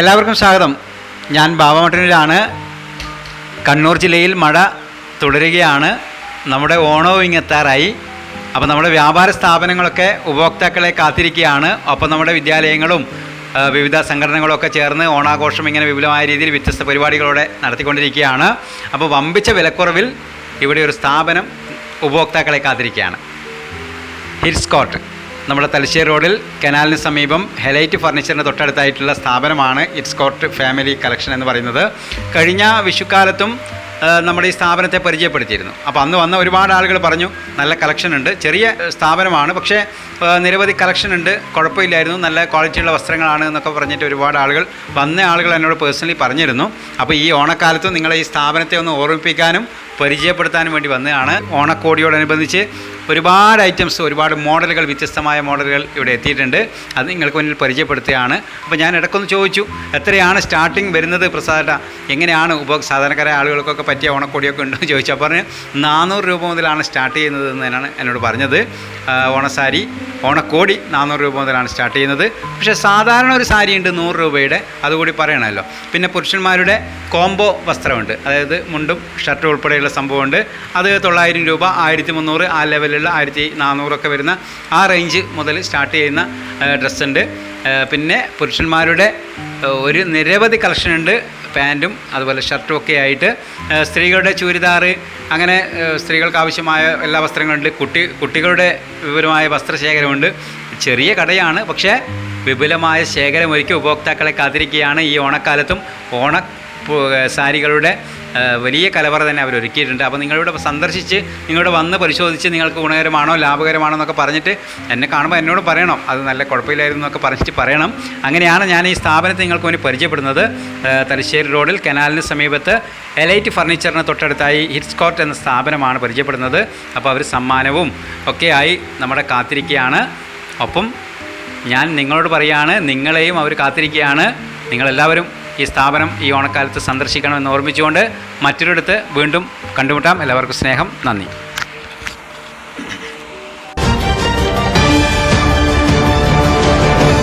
എല്ലാവർക്കും സ്വാഗതം. ഞാൻ ബാബമട്ടനിലാണ് കണ്ണൂർ ജില്ലയിൽ മഴ തുടരുകയാണ്. നമ്മുടെ ഓണവും ഇങ്ങെത്താറായി അപ്പോൾ നമ്മുടെ വ്യാപാര സ്ഥാപനങ്ങളൊക്കെ ഉപഭോക്താക്കളെ കാത്തിരിക്കുകയാണ്. അപ്പോൾ നമ്മുടെ വിദ്യാലയങ്ങളും വിവിധ സംഘടനകളൊക്കെ ചേർന്ന് ഓണാഘോഷം ഇങ്ങനെ വിപുലമായ രീതിയിൽ വ്യത്യസ്ത പരിപാടികളോടെ നടത്തിക്കൊണ്ടിരിക്കുകയാണ്. അപ്പോൾ വമ്പിച്ച വിലക്കുറവിൽ ഇവിടെ ഒരു സ്ഥാപനം ഉപഭോക്താക്കളെ കാത്തിരിക്കുകയാണ്. ഹിറ്റ്സ്കോട്ട് നമ്മുടെ തലശ്ശേരി റോഡിൽ കനാലിന് സമീപം ഹെലൈറ്റ് ഫർണിച്ചറിന് തൊട്ടടുത്തായിട്ടുള്ള സ്ഥാപനമാണ് ഇറ്റ്സ് കോട്ട് ഫാമിലി കളക്ഷൻ എന്ന് പറയുന്നത്. കഴിഞ്ഞ വിഷുക്കാലത്തും നമ്മുടെ ഈ സ്ഥാപനത്തെ പരിചയപ്പെടുത്തിയിരുന്നു. അപ്പോൾ അന്ന് വന്ന ഒരുപാട് ആളുകൾ പറഞ്ഞു നല്ല കളക്ഷൻ ഉണ്ട്. ചെറിയ സ്ഥാപനമാണ് പക്ഷേ നിരവധി കളക്ഷൻ ഉണ്ട്. കുഴപ്പമില്ലായിരുന്നു. നല്ല ക്വാളിറ്റിയുള്ള വസ്ത്രങ്ങളാണ് എന്നൊക്കെ പറഞ്ഞിട്ട് ഒരുപാട് ആളുകൾ വന്ന ആളുകൾ എന്നോട് പേഴ്സണലി പറഞ്ഞിരുന്നു. അപ്പോൾ ഈ ഓണക്കാലത്തും നിങ്ങളെ ഈ സ്ഥാപനത്തെ ഒന്ന് ഓർമ്മിപ്പിക്കാനും പരിചയപ്പെടുത്താനും വേണ്ടി വന്നതാണ്. ഓണക്കോടിയോടനുബന്ധിച്ച് ഒരുപാട് ഐറ്റംസ് ഒരുപാട് മോഡലുകൾ വ്യത്യസ്തമായ മോഡലുകൾ ഇവിടെ എത്തിയിട്ടുണ്ട്. അത് നിങ്ങൾക്ക് മുന്നിൽ പരിചയപ്പെടുത്തുകയാണ്. അപ്പോൾ ഞാൻ ഇടയ്ക്കൊന്ന് ചോദിച്ചു എത്രയാണ് സ്റ്റാർട്ടിങ് വരുന്നത് പ്രസാദ? എങ്ങനെയാണ് ഉപ സാധാരണക്കാരായ ആളുകൾക്കൊക്കെ പറ്റിയ ഓണക്കോടിയൊക്കെ ഉണ്ടോ ചോദിച്ചു. അപ്പോൾ പറഞ്ഞു നാനൂറ് രൂപ മുതലാണ് സ്റ്റാർട്ട് ചെയ്യുന്നത് എന്ന് തന്നെയാണ് എന്നോട് പറഞ്ഞത്. ഓണസാരി ഓണക്കോടി നാനൂറ് രൂപ മുതലാണ് സ്റ്റാർട്ട് ചെയ്യുന്നത്. പക്ഷേ സാധാരണ ഒരു സാരി ഉണ്ട് നൂറ് രൂപയുടെ അതുകൂടി പറയണമല്ലോ. പിന്നെ പുരുഷന്മാരുടെ കോംബോ വസ്ത്രമുണ്ട്. അതായത് മുണ്ടും ഷർട്ടും ഉൾപ്പെടെയുള്ള സംഭവമുണ്ട്. അത് തൊള്ളായിരം രൂപ ആയിരത്തി മുന്നൂറ് ആ ലെവലിലുള്ള ആയിരത്തി നാനൂറൊക്കെ വരുന്ന ആ റേഞ്ച് മുതൽ സ്റ്റാർട്ട് ചെയ്യുന്ന ഡ്രസ്സുണ്ട്. പിന്നെ പുരുഷന്മാരുടെ ഒരു നിരവധി കളക്ഷൻ ഉണ്ട് പാന്റും അതുപോലെ ഷർട്ടും ഒക്കെ ആയിട്ട് സ്ത്രീകളുടെ ചുരിദാർ അങ്ങനെ സ്ത്രീകൾക്ക് ആവശ്യമായ എല്ലാ വസ്ത്രങ്ങളുണ്ട് കുട്ടി കുട്ടികളുടെ വിപുലമായ വസ്ത്രശേഖരമുണ്ട്. ചെറിയ കടയാണ് പക്ഷേ വിപുലമായ ശേഖരമൊരുക്കി ഉപഭോക്താക്കളെ കാത്തിരിക്കുകയാണ് ഈ ഓണക്കാലത്തും. ഓണ സാരികളുടെ വലിയ കലവറ തന്നെ അവർ ഒരുക്കിയിട്ടുണ്ട്. അപ്പോൾ നിങ്ങളിവിടെ സന്ദർശിച്ച് നിങ്ങളിവിടെ വന്ന് പരിശോധിച്ച് നിങ്ങൾക്ക് ഗുണകരമാണോ ലാഭകരമാണോ എന്നൊക്കെ പറഞ്ഞിട്ട് എന്നെ കാണുമ്പോൾ എന്നോട് പറയണം. അത് നല്ല കുഴപ്പമില്ലായിരുന്നു എന്നൊക്കെ പറഞ്ഞിട്ട് പറയണം. അങ്ങനെയാണ് ഞാൻ ഈ സ്ഥാപനത്തെ നിങ്ങൾക്ക് വേണ്ടി പരിചയപ്പെടുന്നത്. തലശ്ശേരി റോഡിൽ കനാലിന് സമീപത്ത് എലൈറ്റ് ഫർണിച്ചറിന് തൊട്ടടുത്തായി ഹിറ്റ്സ്കോട്ട് എന്ന സ്ഥാപനമാണ് പരിചയപ്പെടുന്നത്. അപ്പോൾ അവർ സമ്മാനവും ഒക്കെയായി നമ്മുടെ കാത്തിരിക്കുകയാണ്. ഒപ്പം ഞാൻ നിങ്ങളോട് പറയുകയാണ് നിങ്ങളെയും അവർ കാത്തിരിക്കുകയാണ്. നിങ്ങളെല്ലാവരും ഈ സ്ഥാപനം ഈ ഓണക്കാലത്ത് സന്ദർശിക്കണമെന്ന് ഓർമ്മിച്ചുകൊണ്ട് മറ്റൊരിടത്ത് വീണ്ടും കണ്ടുമുട്ടാം. എല്ലാവർക്കും സ്നേഹം. നന്ദി.